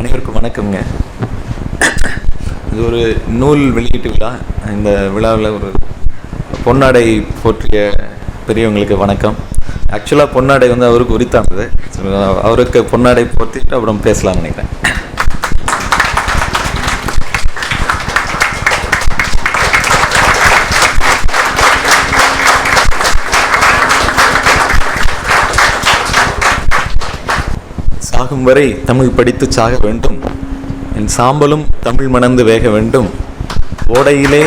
அனைவருக்கும் வணக்கம்ங்க. இது ஒரு நூல் வெளியீட்டு விழா. இந்த விழாவில் ஒரு பொன்னாடை போற்றிய பெரியவங்களுக்கு வணக்கம். ஆக்சுவலாக பொன்னாடை வந்து அவருக்கு உரித்தானது. அவருக்கு பொன்னாடை போற்றிட்டு அப்புறம் பேசலாம்னு நினைக்கிறேன். சாகும் வரை தமிழ் படித்து சாக வேண்டும். என் சாம்பலும் தமிழ் மணந்து வேக வேண்டும். ஓடையிலே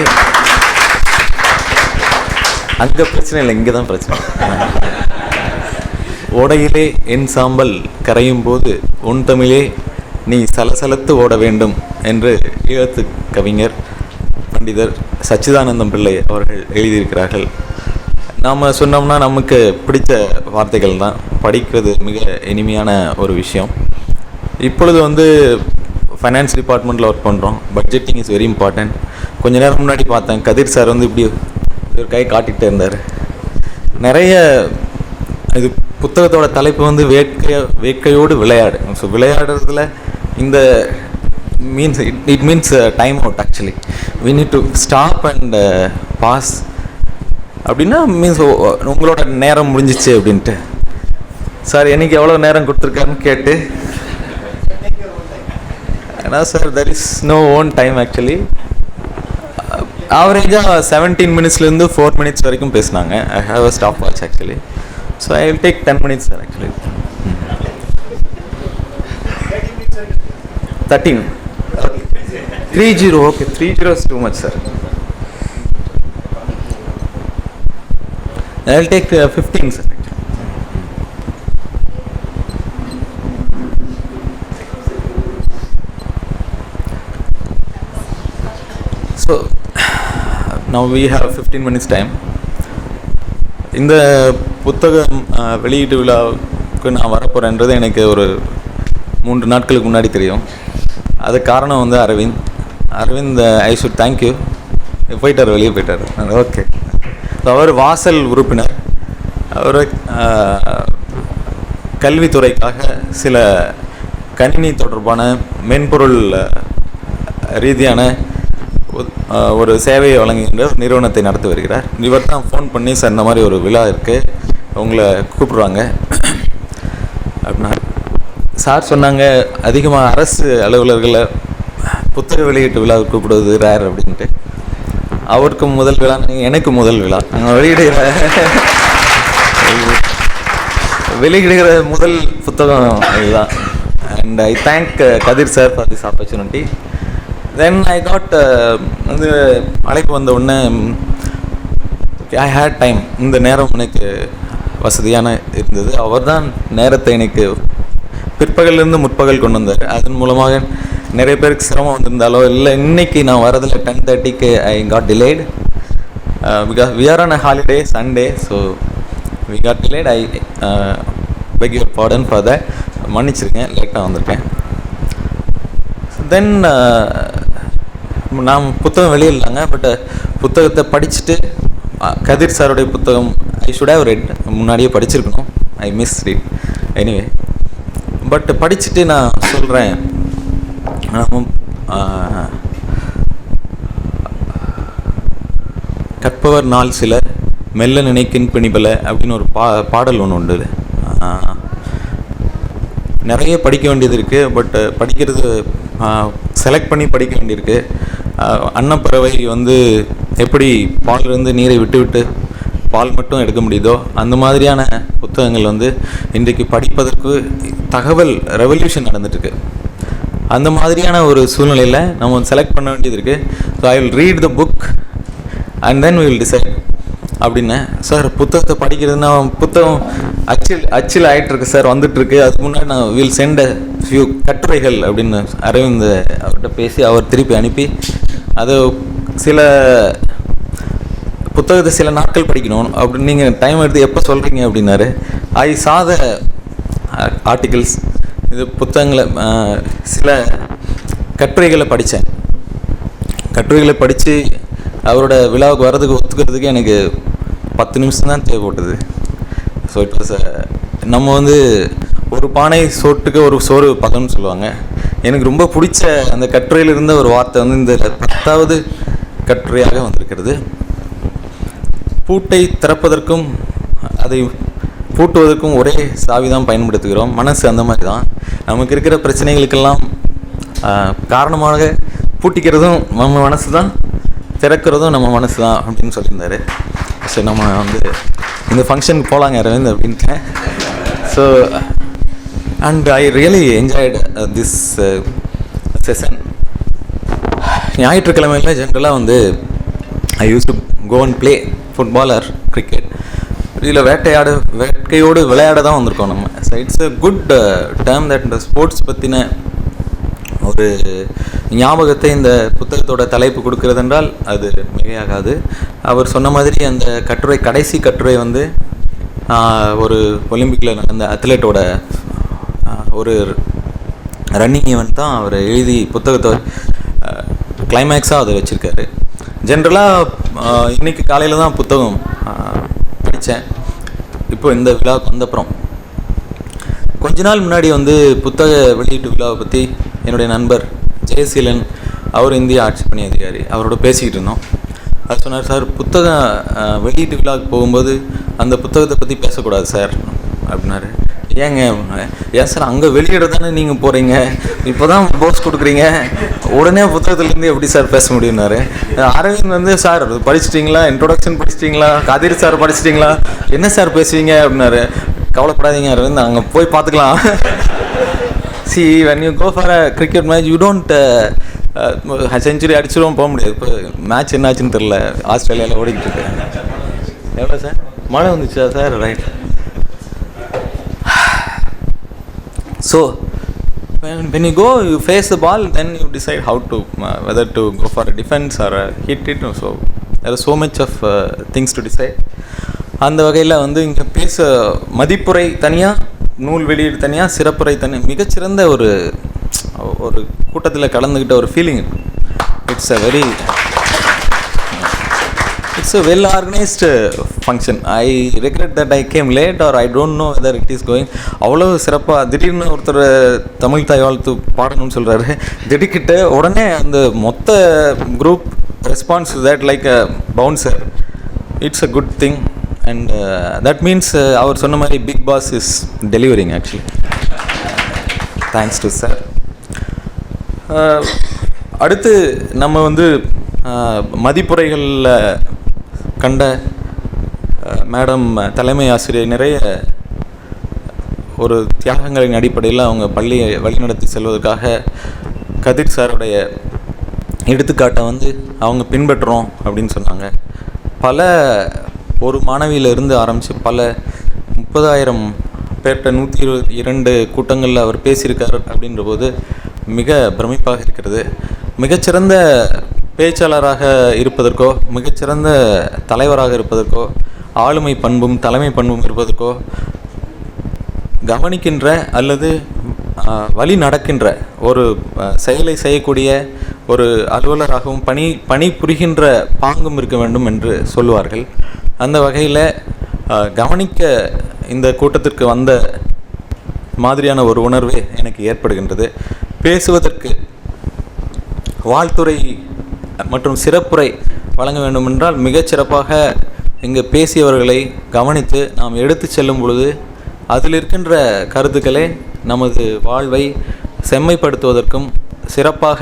அங்கே பிரச்சனை இல்லை இங்கே தான் பிரச்சனை. ஓடையிலே என் சாம்பல் கரையும் போது உன் தமிழே நீ சலசலத்து ஓட வேண்டும் என்று ஈழத்து கவிஞர் பண்டிதர் சச்சிதானந்தம் பிள்ளை அவர்கள் எழுதியிருக்கிறார்கள். நாம் சொன்னோம்னா நமக்கு பிடித்த வார்த்தைகள் தான். படிக்கிறது மிக இனிமையான ஒரு விஷயம். இப்பொழுது வந்து ஃபைனான்ஸ் டிபார்ட்மெண்ட்டில் ஒர்க் பண்ணுறோம் பட்ஜெட்டிங் இஸ் வெரி இம்பார்ட்டன்ட் கொஞ்ச நேரம் முன்னாடி பார்த்தேன். கதிர் சார் வந்து இப்படி ஒரு கை காட்டிகிட்டே இருந்தார். நிறைய இது புத்தகத்தோட தலைப்பு வந்து வேட்கை வேட்கையோடு விளையாடு. ஸோ விளையாடுறதுல இந்த means it it means time out actually we need to stop and pause அப்படின்னா மீன்ஸ் உங்களோட நேரம் முடிஞ்சிச்சு அப்படின்ட்டு. சார் என்னைக்கு எவ்வளோ நேரம் கொடுத்துருக்காருன்னு கேட்டு. ஏன்னா sir there is no own time actually ஆவரேஜாக செவன்டீன் மினிட்ஸ்லேருந்து ஃபோர் மினிட்ஸ் வரைக்கும் பேசினாங்க. I have a stopwatch actually so I will take ten minutes sir actually thirteen three zero okay three zero is too much sir I'll take uh, 15, sir. So, now we have 15 minutes time. இந்த புத்தகம் வெளியீட்டு விழாவுக்கு நான் வரப்போகிறேன்றது எனக்கு ஒரு மூன்று நாட்களுக்கு முன்னாடி தெரியும். அது காரணம் வந்து Aravind. Aravind I should thank you போயிட்டார் வெளியே போயிட்டார். ஓகே. அவர் வாசல் உறுப்பினர். அவர் கல்வித்துறைக்காக சில கணினி தொடர்பான மென்பொருள் ரீதியான ஒரு சேவையை வழங்குகின்ற ஒரு நிறுவனத்தை நடத்தி வருகிறார். இவர் தான் ஃபோன் பண்ணி சார் இந்த மாதிரி ஒரு விழா இருக்குது உங்களை கூப்பிடுறாங்க. அப்படின்னா சார் சொன்னாங்க அதிகமாக அரசு அலுவலர்களை புத்தக வெளியீட்டு விழா கூப்பிடுவது ரேர் அப்படின்ட்டு. அவருக்கு முதல் விழா எனக்கு முதல் விழா. நாங்கள் வெளியிடுகிற வெளியிடுகிற முதல் புத்தகம் இதுதான். And I thank Kathir sir for this opportunity then I got வந்து அழைப்பு வந்த உடனே ஐ ஹேட் டைம் இந்த நேரம் எனக்கு வசதியான இருந்தது. அவர் தான் நேரத்தை எனக்கு பிற்பகலிருந்து முற்பகல் கொண்டு வந்தார். அதன் மூலமாக நிறைய பேருக்கு சிரமம் வந்திருந்தாலோ இல்லை இன்னைக்கு நான் வரதில் டென் தேர்ட்டிக்கு I got delayed because we are on a holiday Sunday so we got delayed I beg your pardon for that மன்னிச்சிருக்கேன் லேட்டாக வந்திருக்கேன். தென் uh, நான் புத்தகம் வெளியிடலாங்க பட் uh, புத்தகத்தை படிச்சுட்டு uh, கதிர் சாருடைய புத்தகம் ஐ ஷுட் ஹேவ் ரெட் முன்னாடியே படிச்சிருக்கணும். I misread anyway but படிச்சுட்டு நான் சொல்கிறேன் கற்பவர் நாள் சில மெல்ல நினைக்கின் பிணிபல அப்படின்னு ஒரு பா பாடல் ஒன்று உண்டு நிறைய படிக்க வேண்டியது இருக்குது பட் படிக்கிறது செலக்ட் பண்ணி படிக்க வேண்டியிருக்கு. அன்னப்பறவை வந்து எப்படி பாலிலிருந்து நீரை விட்டு விட்டு பால் மட்டும் எடுக்க முடியுதோ அந்த மாதிரியான புத்தகங்கள் வந்து இன்றைக்கு படிப்பதற்கு தகவல் ரெவல்யூஷன் நடந்துட்டுருக்கு அந்த மாதிரியான ஒரு சூழ்நிலையில் நம்ம செலக்ட் பண்ண வேண்டியது இருக்குது so I will read the book and then will decide அப்படின்னேன் சார் புத்தகத்தை படிக்கிறதுனா புத்தகம் அச்சில் அச்சில் ஆகிட்டுருக்கு சார் வந்துட்டுருக்கு. அதுக்கு முன்னாடி நான் வில் சென்ட் ஃபியூ கட்டுரைகள் அப்படின்னு அரவிந்த் அவர்கிட்ட பேசி அவர் திருப்பி அனுப்பி அது சில புத்தகத்தை சில நாட்கள் படிக்கணும் அப்படின்னு நீங்கள் டைம் எடுத்து எப்போ சொல்கிறீங்க அப்படின்னாரு. ஐ சாத ஆர்டிகிள்ஸ் இது புத்தகங்களை சில கட்டுரைகளை படித்தேன். கட்டுரைகளை படித்து அவரோட விழாவுக்கு வர்றதுக்கு ஒத்துக்கிறதுக்கு எனக்கு பத்து நிமிஷம் தான் தேவைப்பட்டது. ஸோ இட் வாஸ் நம்ம வந்து ஒரு பானை சோட்டுக்கு ஒரு சோறு பதம்னு சொல்லுவாங்க. எனக்கு ரொம்ப பிடிச்ச அந்த கட்டுரையில் இருந்த ஒரு வார்த்தை வந்து இந்த பத்தாவது கட்டுரையாக வந்திருக்கிறது. பூட்டை திறப்பதற்கும் அதை பூட்டுவதற்கும் ஒரே சாவி தான் பயன்படுத்துகிறோம். மனசு அந்த மாதிரி தான். நமக்கு இருக்கிற பிரச்சனைகளுக்கெல்லாம் காரணமாக பூட்டிக்கிறதும் நம்ம மனசு தான் திறக்கிறதும் நம்ம மனசு தான் அப்படின்னு சொல்லியிருந்தாரு. சரி நம்ம வந்து இந்த ஃபங்க்ஷனுக்கு போகலாங்க Aravind அப்படின்ட்டேன் so and I really enjoyed this session uh, uh, ஞாயிற்றுக்கிழமையில் ஜென்ரலாக வந்து I used to go and play football or cricket இதில் வேட்டையாடு வேட்கையோடு விளையாட தான் வந்திருக்கோம் நம்ம. So it's a good term that இந்த ஸ்போர்ட்ஸ் பற்றின ஒரு ஞாபகத்தை இந்த புத்தகத்தோட தலைப்பு கொடுக்கிறதென்றால் அது மிகையாகாது. அவர் சொன்ன மாதிரி அந்த கட்டுரை கடைசி கட்டுரை வந்து ஒரு ஒலிம்பிக்கில் நடந்த அத்லெட்டோட ஒரு ரன்னிங் ஈவெண்ட் தான் அவர் எழுதி புத்தகத்தை கிளைமேக்ஸாக அதை வச்சுருக்காரு. ஜென்ரலாக இன்னைக்கு காலையில் தான் புத்தகம் படித்தேன் இப்போ இந்த விழாவுக்கு வந்தப்புறம். கொஞ்ச நாள் முன்னாடி வந்து புத்தக வெளியீட்டு விழாவை பற்றி என்னுடைய நண்பர் ஜெயசீலன் அவர் இந்திய ஆட்சி பணி அதிகாரி அவரோட பேசிக்கிட்டு இருந்தோம். அவர் சொன்னார் சார் புத்தகம் வெளியீட்டு விழாவுக்கு போகும்போது அந்த புத்தகத்தை பற்றி பேசக்கூடாது சார். அப்படின்னாரு. ஏங்க ஏன் சார் அங்கே வெளியிட தானே நீங்கள் போகிறீங்க இப்போ தான் போஸ் கொடுக்குறீங்க. உடனே புத்தகத்துலேருந்து எப்படி சார் பேச முடியும்னாரு. அரவிந்த் வந்து சார் படிச்சிட்டிங்களா? இன்ட்ரொடக்ஷன் படிச்சிட்டிங்களா? கதிர் சார் படிச்சிட்டிங்களா? என்ன சார் பேசுவீங்க? அப்படின்னாரு. கவலைப்படாதீங்க அரவிந்த். அங்கே போய் பார்த்துக்கலாம். See when you go for a cricket match you don't century அடிச்சிடும் போக முடியாது. இப்போ மேட்ச் என்னாச்சுன்னு தெரில ஆஸ்திரேலியாவில் ஓடிக்கிட்டு இருக்கு. எவ்வளோ சார்? மழை வந்துச்சா sir? Right so when, when you go you face the ball then you decide how to uh, whether to go for a defense or a hit it so there is so much of uh, things to decide அந்த வகையில் வந்து இங்கே பேச மதிப்புரை தனியாக நூல் வெளியீடு தனியாக சிறப்புரை தனியாக மிகச்சிறந்த ஒரு ஒரு கூட்டத்தில் கலந்துக்கிட்ட ஒரு feeling it's a very it's well organised function I regret that I came late or I don't know whether it is going அவ்வளோ சிறப்பாக திடீர்னு ஒருத்தர் uh, தமிழ் தாய் வாழ்த்து பாடணும்னு சொல்கிறாரு திடுக்கிட்டு உடனே அந்த மொத்த group response that like a bouncer it's a good thing and that means அவர் சொன்ன மாதிரி big boss is delivering actually thanks to sir அடுத்து நம்ம வந்து uh, மதிப்புரைகளில் கண்ட மேடம் தலைமை ஆசிரியர் நிறைய ஒரு தியாகங்களின் அடிப்படையில் அவங்க பள்ளியை வழிநடத்தி செல்வதற்காக கதிர் சாருடைய எடுத்துக்காட்டை வந்து அவங்க பின்பற்றுறோம் அப்படின்னு சொன்னாங்க. பல ஒரு மாணவியிலிருந்து ஆரம்பித்து பல முப்பதாயிரம் பேர்கிட்ட நூற்றி இருபது இரண்டு கூட்டங்களில் அவர் பேசியிருக்கார் அப்படின்ற போது மிக பிரமிப்பாக இருக்கிறது. மிகச்சிறந்த பேச்சாளராக இருப்பதற்கோ மிகச்சிறந்த தலைவராக இருப்பதற்கோ ஆளுமை பண்பும் தலைமை பண்பும் இருப்பதற்கோ கவனிக்கின்ற அல்லது வழி நடக்கின்ற ஒரு செயலை செய்யக்கூடிய ஒரு அலுவலராகவும் பணி பணி புரிகின்ற பாங்கும் இருக்க வேண்டும் என்று சொல்லுவார்கள். அந்த வகையில் கவனிக்க இந்த கூட்டத்திற்கு வந்த மாதிரியான ஒரு உணர்வே எனக்கு ஏற்படுகின்றது. பேசுவதற்கு வாழ்த்துறை மற்றும் சிறப்புரை வழங்க வேண்டுமென்றால் மிகச் சிறப்பாக இங்கு பேசியவர்களை கவனித்து நாம் எடுத்துச் செல்லும் பொழுது அதில் இருக்கின்ற கருத்துக்களே நமது வாழ்வை செம்மைப்படுத்துவதற்கும் சிறப்பாக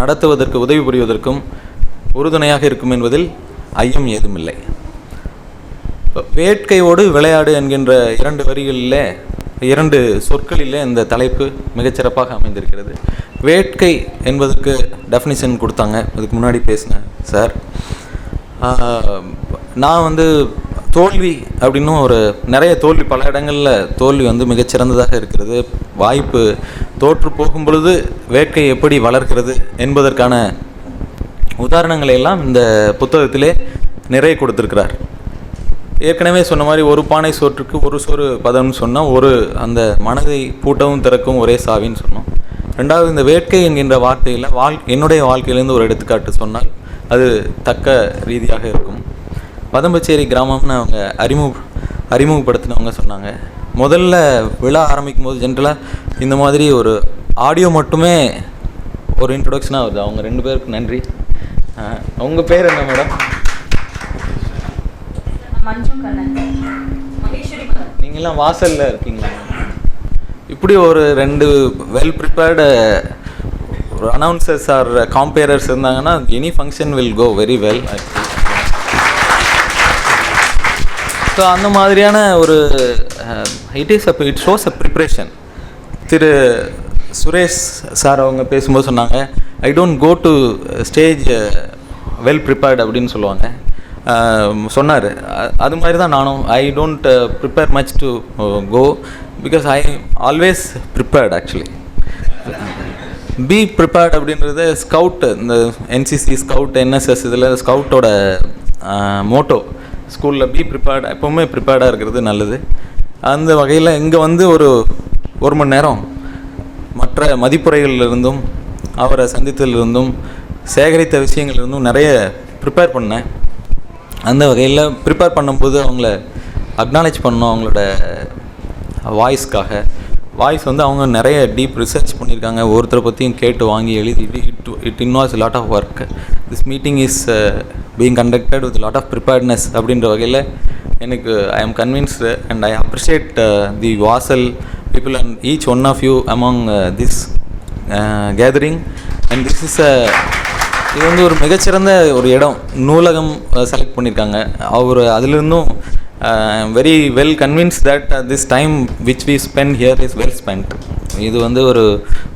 நடத்துவதற்கு உதவி புரிவதற்கும் உறுதுணையாக இருக்கும் என்பதில் ஐயம் ஏதுமில்லை. வேட்கையோடு விளையாடு என்கின்ற இரண்டு வரிகளிலே இரண்டு சொற்களிலே இந்த தலைப்பு மிகச்சிறப்பாக அமைந்திருக்கிறது. வேட்கை என்பதற்கு டெஃபினிஷன் கொடுத்தாங்க. அதுக்கு முன்னாடி பேசினேன் சார் நான் வந்து தோல்வி அப்படின்னும் ஒரு நிறைய தோல்வி பல இடங்களில் தோல்வி வந்து மிகச்சிறந்ததாக இருக்கிறது. வாய்ப்பு தோற்று போகும் பொழுது வேட்கை எப்படி வளர்க்கிறது என்பதற்கான உதாரணங்களை எல்லாம் இந்த புத்தகத்திலே நிறைய கொடுத்துருக்கிறார். ஏற்கனவே சொன்ன மாதிரி ஒரு பானை சோற்றுக்கு ஒரு சோறு பதம்னு சொன்னால் ஒரு அந்த மனதை பூட்டவும் திறக்கும் ஒரே சாவின்னு சொன்னோம். ரெண்டாவது இந்த வேட்கை என்கின்ற வார்த்தையில் வாழ் என்னுடைய வாழ்க்கையிலேருந்து ஒரு எடுத்துக்காட்டு சொன்னால் அது தக்க ரீதியாக இருக்கும். பதம்பச்சேரி கிராமம்னு அவங்க அறிமுக அறிமுகப்படுத்தினவங்க சொன்னாங்க. முதல்ல விழா ஆரம்பிக்கும் போது ஜென்ரலாக இந்த மாதிரி ஒரு ஆடியோ மட்டுமே ஒரு இன்ட்ரொடக்ஷனாக வருது. அவங்க ரெண்டு பேருக்கு நன்றி. அஹ், உங்க பேர் என்ன மேடம் நீங்களாம் வாசல்ல இருக்கீங்களா? இப்படி ஒரு ரெண்டு வெல் ப்ரிப்பேர்டு ஒரு அனௌன்சர்ஸ் ஆர் காம்பேரர்ஸ் இருந்தாங்கன்னா any function will go very well so அந்த மாதிரியான ஒரு it is a it shows a preparation Thiru Suresh sir அவங்க பேசும்போது சொன்னாங்க I don't go to stage well prepared அப்படின்னு சொல்லுவாங்க. சொன்னார். அது மாதிரி தான் நானும் I don't prepare much to go because I always prepared actually be prepared அப்படின்றது ஸ்கவுட் இந்த என்சிசி ஸ்கவுட் என்எஸ்எஸ் இதில் ஸ்கவுட்டோட மோட்டோ ஸ்கூலில் பி ப்ரிப்பேர்ட் எப்போவுமே ப்ரிப்பேர்டாக இருக்கிறது நல்லது. அந்த வகையில் இங்கே வந்து ஒரு ஒரு மணி நேரம் மற்ற மதிப்புரைகளிலிருந்தும் அவரை சந்தித்ததிலிருந்தும் சேகரித்த விஷயங்கள்லேருந்தும் நிறைய ப்ரிப்பேர் பண்ணேன். அந்த வகையில் ப்ரிப்பேர் பண்ணும்போது அவங்கள அக்னாலேஜ் பண்ணோம் அவங்களோட வாய்ஸ்க்காக வாய்ஸ் வந்து அவங்க நிறைய டீப் ரிசர்ச் பண்ணியிருக்காங்க. ஒருத்தரை பற்றியும் கேட்டு வாங்கி எழுதி it it involves lot of work this meeting is being conducted with lot of preparedness அப்படின்ற வகையில் எனக்கு I am convinced and I appreciate the Vasal people and each one of you among this gathering and this is a இது வந்து ஒரு மிகச்சிறந்த ஒரு இடம். நூலகம் uh, செலக்ட் பண்ணியிருக்காங்க. அவர் அதிலிருந்தும் very well convinced that this time which we spend here is well spent இது வந்து ஒரு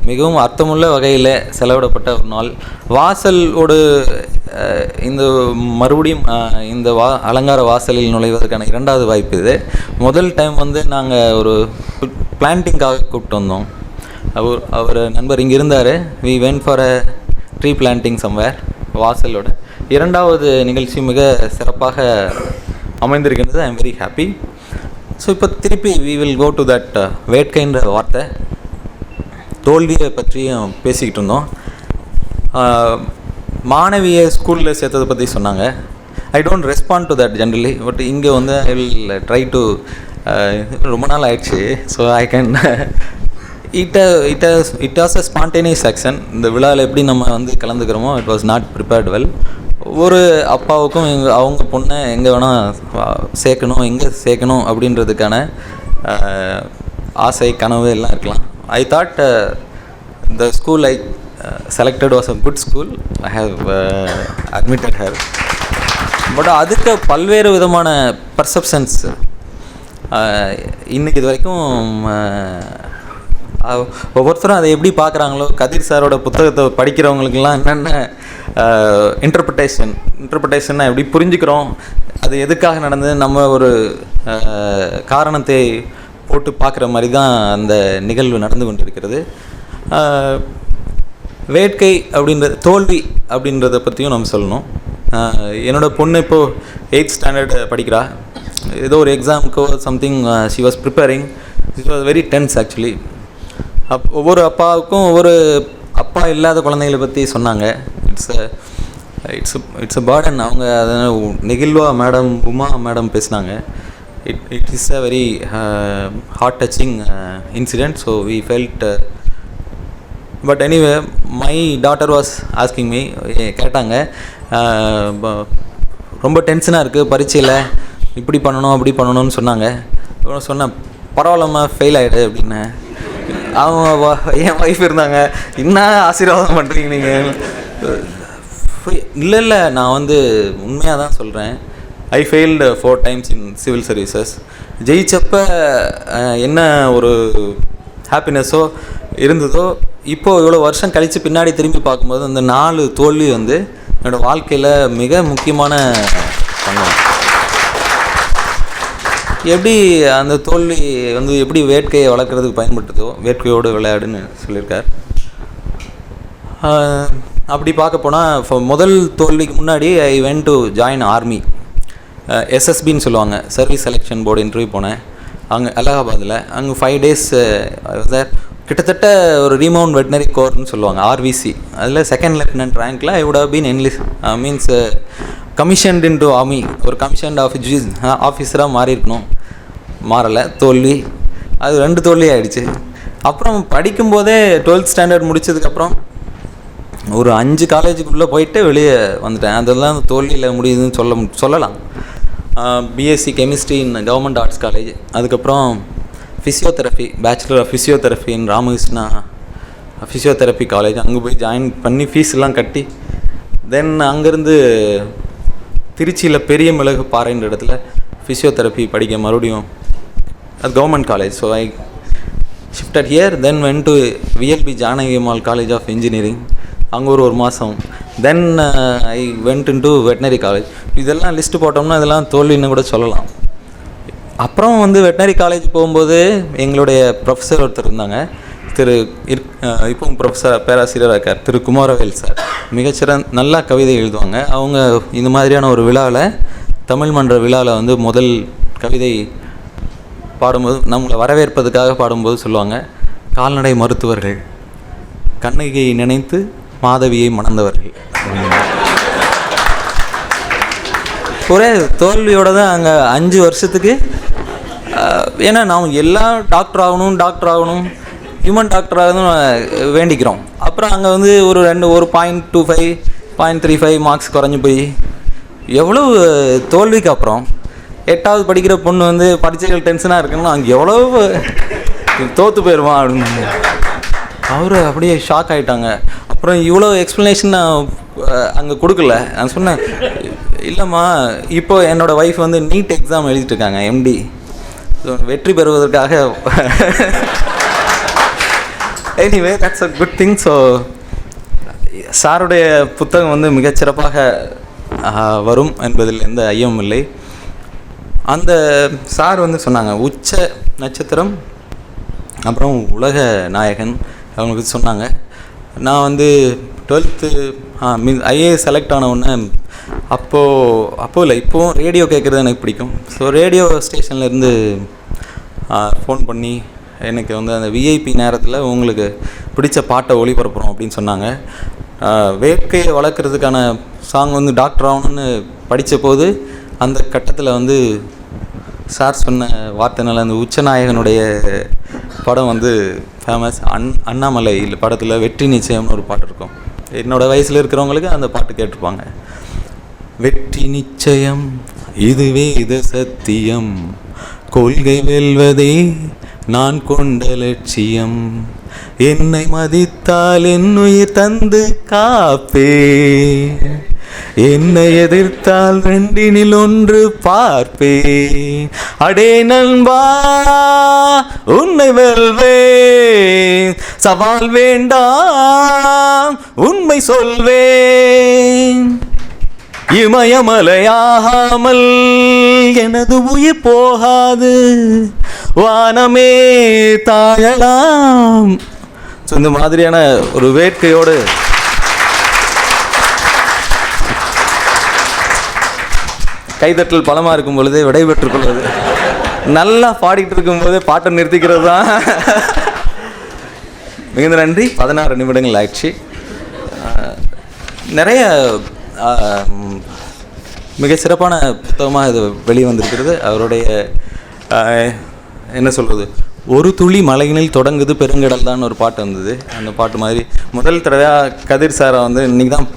மிகவும் அர்த்தமுள்ள வகையில் செலவிடப்பட்ட ஒரு நாள். வாசலோடு uh, இந்த மறுபடியும் uh, இந்த வா அலங்கார வாசலில் நுழைவதற்கான இரண்டாவது வாய்ப்பு இது. முதல் டைம் வந்து நாங்கள் ஒரு பிளான்டிங்காக கூப்பிட்டு வந்தோம். அவர் அவர் நண்பர் இங்கே இருந்தார். We went for a tree planting somewhere வாசலோட. இரண்டாவது நிகழ்ச்சி மிக சிறப்பாக அமைந்திருக்கின்றது. I am very happy so இப்போ திருப்பி we will go to that வேட்கைன்ற வார்த்தை. தோல்வியை பற்றியும் பேசிக்கிட்டு இருந்தோம். மாணவியை ஸ்கூலில் சேர்த்ததை பற்றி சொன்னாங்க. I don't respond to that generally but இங்கே வந்து ஐ வில் ட்ரை டு ரொம்ப நாள் ஆயிடுச்சு. So I can it it it was a spontaneous action இந்த விழாவில் எப்படி நம்ம வந்து கலந்துக்கிறோமோ it was not prepared well ஒவ்வொரு அப்பாவுக்கும் எங்கள் அவங்க பொண்ணை எங்கே வேணால் சேர்க்கணும் எங்கே சேர்க்கணும் அப்படின்றதுக்கான ஆசை கனவு எல்லாம் இருக்கலாம். I thought the school I selected was a good school I have admitted her but அதுக்கு பல்வேறு விதமான பர்செப்ஷன்ஸ் இன்னைக்கு இது வரைக்கும் ஒவ்வொருத்தரும் அதை எப்படி பார்க்குறாங்களோ கதிர் சாரோட புத்தகத்தை படிக்கிறவங்களுக்கெல்லாம் என்னென்ன இன்டர்பிரிட்டேஷன் இன்டர்பிரிட்டேஷனை எப்படி புரிஞ்சுக்கிறோம்? அது எதுக்காக நடந்தது? நம்ம ஒரு காரணத்தை போட்டு பார்க்குற மாதிரி தான் அந்த நிகழ்வு நடந்து கொண்டிருக்கிறது. வேட்கை அப்படின்றது தோல்வி அப்படின்றத பற்றியும் நம்ம சொல்லணும். என்னோடய பொண்ணு இப்போது எயித் ஸ்டாண்டர்ட் படிக்கிறா. ஏதோ ஒரு எக்ஸாமுக்கோ something she was preparing it was very tense actually up ஒவ்வொரு அப்பாவுக்கும் ஒவ்வொரு அப்பா இல்லாத குழந்தைகளை பற்றி சொன்னாங்க. It's it's it's a burden அவங்க அதை நெகிழ்வா மேடம் உமா மேடம் பேசினாங்க. It it is a very heart touching incident so we felt but anyway my daughter was asking me கேட்டாங்க. Uh, ரொம்ப டென்ஷனாக இருக்குது பரீட்சையில் இப்படி பண்ணணும் அப்படி பண்ணணும்னு சொன்னாங்க. அப்புறம் சொன்னேன் பரவாயில்லம்மா ஃபெயில் ஆகிடு அப்படின்னு. அவங்க என் ஒய்ஃப் இருந்தாங்க. என்ன ஆசீர்வாதம் பண்ணுறீங்க நீங்கள் இல்லை இல்லை நான் வந்து உண்மையாக தான் சொல்கிறேன் I failed four times in civil services ஜெயிச்சப்ப என்ன ஒரு ஹாப்பினஸ்ஸோ இருந்ததோ இப்போது இவ்வளோ வருஷம் கழித்து பின்னாடி திரும்பி பார்க்கும்போது அந்த நாலு தோல்வி வந்து என்னோடய வாழ்க்கையில் மிக முக்கியமான பங்கு எப்படி அந்த தோல்வி வந்து எப்படி வேட்கையை வளர்க்குறதுக்கு பயன்பட்டதோ வேட்கையோடு விளையாடுன்னு சொல்லியிருக்கார். அப்படி பார்க்க போனால் முதல் தோல்விக்கு முன்னாடி I went to join army எஸ்எஸ்பின்னு சொல்லுவாங்க. சர்வீஸ் செலெக்ஷன் போர்டு இன்டர்வியூ போனேன். அங்கே அலகாபாத்தில் அங்கே ஃபைவ் டேஸ் சார் கிட்டத்தட்ட ஒரு ரீமவுண்ட் வெட்டினரி கோர்னு சொல்லுவாங்க ஆர்விசி அதில் second lieutenant ரேங்க்கில் I would have been enlist means commissioned into army ஒரு கமிஷன்ட் ஆஃபீஸ் ஆஃபீஸராக மாறியிருக்கணும். மாறலை தோல்வி. அது ரெண்டு தோல்வி ஆகிடுச்சு அப்புறம் படிக்கும்போதே டுவெல்த் ஸ்டாண்டர்ட் முடிச்சதுக்கப்புறம் ஒரு அஞ்சு காலேஜுக்குள்ளே போயிட்டு வெளியே வந்துட்டேன். அதெல்லாம் தோல்வியில் முடியுதுன்னு சொல்ல மு- சொல்லலாம். BSc chemistry in government arts college அதுக்கப்புறம் physiotherapy bachelor of physiotherapy in Ramakrishna physiotherapy college அங்கே போய் ஜாயின் பண்ணி ஃபீஸ் எல்லாம் கட்டி தென் அங்கேருந்து திருச்சியில் பெரிய மிளகு பாறைன்ற இடத்துல ஃபிசியோதெரப்பி படிக்க மறுபடியும் அது government college so I shifted here then went to VLB Janaki Ammal college of engineering அங்கே ஒரு ஒரு மாதம் then I went into veterinary college இதெல்லாம் லிஸ்ட்டு போட்டோம்னா இதெல்லாம் தோல்வின்னு கூட சொல்லலாம். அப்புறம் வந்து வெட்டினரி காலேஜ் போகும்போது எங்களுடைய ப்ரொஃபஸர் ஒருத்தர் இருந்தாங்க. திரு இர் uh, இப்போ ப்ரொஃபஸர் பேராசிரியராக இருக்கார். திரு குமாரவேல் சார். மிகச்சிறந்த நல்லா கவிதை எழுதுவாங்க. அவங்க இந்த மாதிரியான ஒரு விழாவில் தமிழ் மன்ற விழாவில் வந்து முதல் கவிதை பாடும்போது நம்மளை வரவேற்பதுக்காக பாடும்போது சொல்லுவாங்க. கால்நடை மருத்துவர்கள் கண்ணகியை நினைத்து மாதவியை மணந்தவர்கள். ஒரே தோல்வியோட தான் அங்கே அஞ்சு வருஷத்துக்கு ஏன்னா நாம் எல்லாம் டாக்டர் ஆகணும் டாக்டர் ஆகணும் ஹியூமன் டாக்டர் ஆகணும் வேண்டிக்கிறோம். அப்புறம் அங்கே வந்து ஒரு ரெண்டு ஒரு point two five point three five marks குறைஞ்சி போய் எவ்வளவு தோல்விக்கு அப்புறம் எட்டாவது படிக்கிற பொண்ணு வந்து படிச்சுகள் டென்ஷனாக இருக்குன்னா அங்கே எவ்வளவு தோற்று போயிடுவான் அப்படின்னு. அவர் அப்படியே ஷாக் ஆகிட்டாங்க அப்புறம் இவ்வளோ எக்ஸ்ப்ளனேஷன் நான் அங்கே கொடுக்கல. நான் சொன்னேன் இல்லைம்மா இப்போ என்னோடய ஒய்ஃப் வந்து நீட் எக்ஸாம் எழுதிட்டுருக்காங்க எம்டி ஸோ வெற்றி பெறுவதற்காக anyway that's a good thing so சாருடைய புத்தகம் வந்து மிகச்சிறப்பாக வரும் என்பதில் எந்த ஐயமும் இல்லை. அந்த சார் வந்து சொன்னாங்க உச்ச நட்சத்திரம் அப்புறம் உலக நாயகன் அவங்களுக்கு சொன்னாங்க. நான் வந்து டுவெல்த்து மீ ஐஏஎஸ் செலக்ட் ஆன உடனே அப்போது அப்போது இல்லை இப்போவும் ரேடியோ கேட்குறது எனக்கு பிடிக்கும். ஸோ ரேடியோ ஸ்டேஷன்லேருந்து ஃபோன் பண்ணி எனக்கு வந்து அந்த விஐபி நேரத்தில் உங்களுக்கு பிடிச்ச பாட்டை ஒளிபரப்புகிறோம் அப்படின்னு சொன்னாங்க. வேட்கையை வளர்க்குறதுக்கான சாங் வந்து டாக்டர் ஆகணும்னு படித்த போது அந்த கட்டத்தில் வந்து சார் சொன்ன வார்த்தைனால அந்த உச்சநாயகனுடைய படம் வந்து ஃபேமஸ் அன் அண்ணாமலை படத்தில் வெற்றி நிச்சயம்னு ஒரு பாட்டு இருக்கும். என்னோட வயசில் இருக்கிறவங்களுக்கு அந்த பாட்டு கேட்டிருப்பாங்க. வெற்றி நிச்சயம் இதுவே இது சத்தியம். கொள்கை வெல்வதே நான் கொண்ட லட்சியம். என்னை மதித்தால் என்னுயிர் தந்து காப்பே. என்னை எதிர்த்தால் ரெண்டினில் ஒன்று பார்ப்பே அடே நண்பா உன்னை வெல்வேன். சவால் வேண்டாம் உண்மை சொல்வேன். இமயமலையாகாமல் எனது உயிர் போகாது. வானமே தாயலாம். ஸோ இந்த மாதிரியான ஒரு வேட்கையோடு கைதட்டல் பலமாக இருக்கும் பொழுதே விடைபெற்றுக் கொள்வது. நல்லா பாடிக்கிட்டு இருக்கும்போதே பாட்டை நிறுத்திக்கிறது தான். மிகுந்த நன்றி. பதினாறு நிமிடங்கள் ஆயிடுச்சு. நிறைய மிக சிறப்பான புத்தகமாக இது வெளிவந்திருக்கிறது அவருடைய என்ன சொல்கிறது ஒரு துளி மலையினில் தொடங்குது பெருங்கடல் தான் ஒரு பாட்டு வந்தது. அந்த பாட்டு மாதிரி முதல் தடவையாக கதிர் சாரை வந்து இன்றைக்கி தான்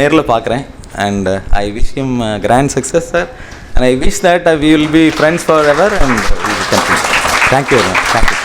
நேரில் பார்க்குறேன் and uh, I wish him uh, grand success, sir. And I wish that uh, we will be friends forever and we will continue. Thank you very much. Thank you.